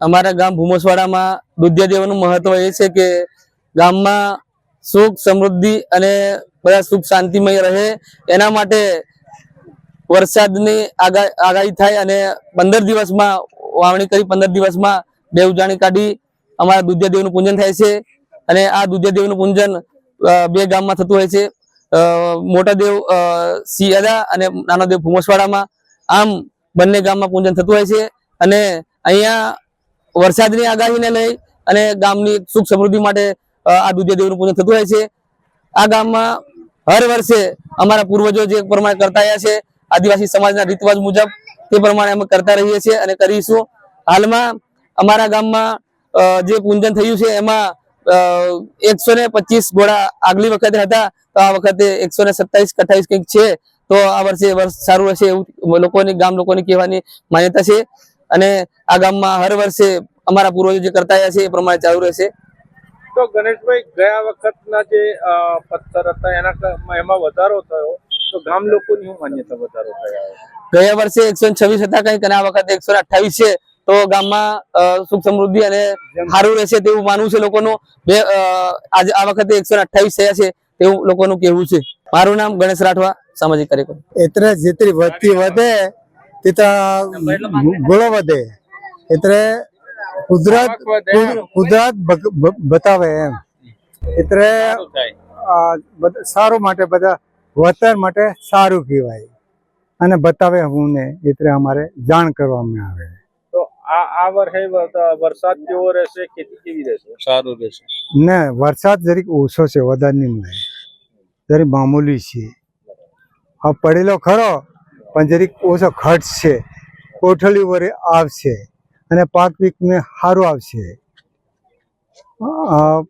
અમારા ગામ ભૂમસવાડામાં દુધિયાદેવનું મહત્વ એ છે કે ગામમાં સુખ સમૃદ્ધિ અને બધા સુખ શાંતિમય રહે. એના માટે વરસાદની આગા આગાહી થાય અને પંદર દિવસમાં વાવણી કરી પંદર દિવસમાં બે ઉજાણી કાઢી અમારા દુધિયાદેવનું પૂજન થાય છે અને આ દુધિયાદેવનું પૂજન અ, બે ગામમાં થતું હોય છે. મોટા દેવ સિયાદા અને નાનો દેવ ભૂમસવાડામાં આમ બંને ગામમાં પૂજન થતું હોય છે અને અહીંયા વરસાદની આગાહીને લઈ અને ગામની સુખ સમૃદ્ધિ માટે આ દુધિયાદેવનું પૂજન થતું હોય છે. આ ગામમાં હર વર્ષે અમારા પૂર્વજો જે પ્રમાણે કરતા આવ્યા છે, આદિવાસી સમાજના રીતવાજ મુજબ તે પ્રમાણે અમે કરતા રહીએ છીએ અને કરીશું. હાલમાં અમારા ગામમાં જે પૂજન થયું છે એમાં એકસો ને પચીસ ઘોડા આગલી વખતે હતા, તો આ વખતે એકસો ને સત્તાવીસ અઠાવીસ કંઈક છે. તો આ વર્ષે વર્ષ સારું રહેશે એવું લોકોની, ગામ લોકોની કહેવાની માન્યતા છે. અને આ ગામમાં હર વર્ષે અમારા પૂર્વજો જે કરતા આવ્યા છે એ પ્રમાણે ચાલુ રહેશે. તો ગણેશભાઈ ગયા વખતના જે પથ્થર હતા એના એમાં વધારો થયો. તો ગામ લોકોની શું માન્યતા વધારો થયો? ગયા વર્ષે એકસો છવ્વીસ હતા કંઈક અને આ વખતે એકસો અઠ્ઠાવીસ છે. તો ગામમાં સુખ સમૃદ્ધિ અને સારું રહેશે તેવું માનવું છે લોકોનું. બે આ વખતે એકસો અઠ્ઠાવીસ થયા છે તેવું લોકોનું કહેવું છે. મારું નામ ગણેશ રાઠવા સામાજિક કાર્યક્રમ એટલે જેટલી વસ્તી વધે ગુણો વધે એટલે કુદરત કુદરત બતાવે એમ એટલે સારું માટે બધા વતન માટે સારું કહેવાય અને બતાવે હું ને એટલે અમારે જાણ કરવામાં આવે તો આ આ વર્ષે વરસાદ કેવો રહેશે ખેતી કેવી રહેશે સારું રહેશે ને વરસાદ જરીક ઓછો છે વધારે નહીં જરીક મામૂલી છે આ પડેલો ખરો પણ જરીક ઓછો ખર્ચ છે. કોઠળી વરે આવશે અને પાક પીકને સારું આવશે.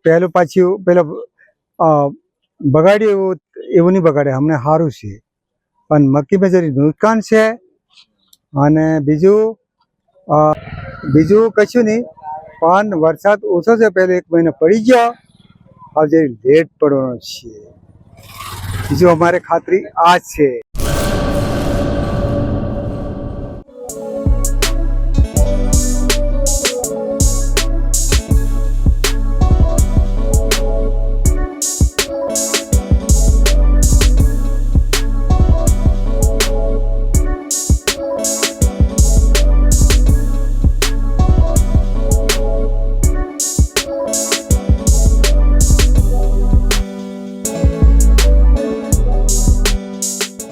પહેલું પાછું, પેલો બગાડ્યું એવું એવું નહીં બગાડે, અમને સારું છે. પણ મક્કીમાં જરી નુકસાન છે અને બીજું બીજું કશું નહીં, પણ વરસાદ ઓછો છે, પહેલો એક મહિનો પડી ગયો. હવે જરી લેટ પડવાનો છે. બીજું અમારે ખાતરી આ છે.